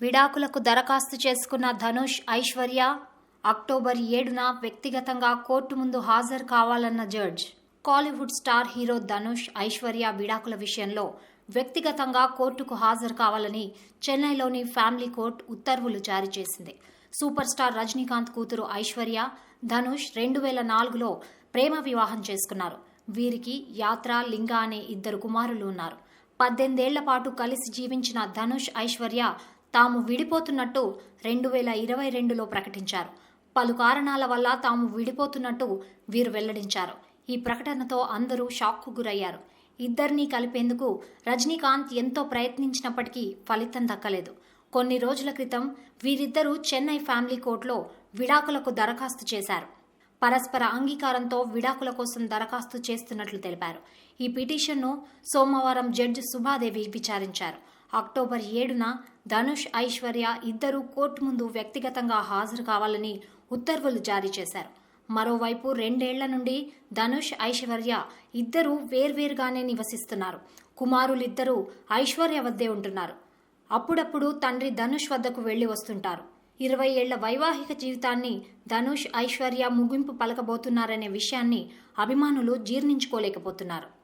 విడాకులకు దరఖాస్తు చేసుకున్న ధనుష్ ఐశ్వర్య అక్టోబర్ ఏడున వ్యక్తిగతంగా కోర్టు ముందు హాజరు కావాలన్న judge. Kollywood star hero Dhanush Aishwarya విడాకుల విషయంలో వ్యక్తిగతంగా కోర్టుకు హాజరు కావాలని చెన్నైలోని ఫ్యామిలీ కోర్టు ఉత్తర్వులు జారీ చేసింది. సూపర్ స్టార్ రజనీకాంత్ కూతురు ఐశ్వర్య ధనుష్ రెండు వేల నాలుగులో ప్రేమ వివాహం చేసుకున్నారు. వీరికి యాత్ర లింగ అనే ఇద్దరు కుమారులు ఉన్నారు. పద్దెనిమిదేళ్ళ పాటు కలిసి జీవించిన ధనుష్ ఐశ్వర్య తాము విడిపోతున్నట్టు రెండు వేల ఇరవై రెండులో ప్రకటించారు. పలు కారణాల వల్ల తాము విడిపోతున్నట్టు వీరు వెల్లడించారు. ఈ ప్రకటనతో అందరూ షాక్కు గురయ్యారు. ఇద్దరినీ కలిపేందుకు రజనీకాంత్ ఎంతో ప్రయత్నించినప్పటికీ ఫలితం దక్కలేదు. కొన్ని రోజుల క్రితం వీరిద్దరూ చెన్నై ఫ్యామిలీ కోర్టులో విడాకులకు దరఖాస్తు చేశారు. పరస్పర అంగీకారంతో విడాకుల కోసం దరఖాస్తు చేస్తున్నట్లు తెలిపారు. ఈ పిటిషన్ను సోమవారం జడ్జి సుభాదేవి విచారించారు. అక్టోబర్ ఏడున ధనుష్ ఐశ్వర్య ఇద్దరూ కోర్టు ముందు వ్యక్తిగతంగా హాజరు కావాలని ఉత్తర్వులు జారీ చేశారు. మరోవైపు రెండేళ్ళ నుండి ధనుష్ ఐశ్వర్య ఇద్దరూ వేర్వేరుగానే నివసిస్తున్నారు. కుమారులిద్దరూ ఐశ్వర్య వద్దే ఉంటున్నారు. అప్పుడప్పుడు తండ్రి ధనుష్ వద్దకు వెళ్ళి వస్తుంటారు. ఇరవై ఏళ్ళ వైవాహిక జీవితాన్ని ధనుష్ ఐశ్వర్య ముగింపు పలకబోతున్నారనే విషయాన్ని అభిమానులు జీర్ణించుకోలేకపోతున్నారు.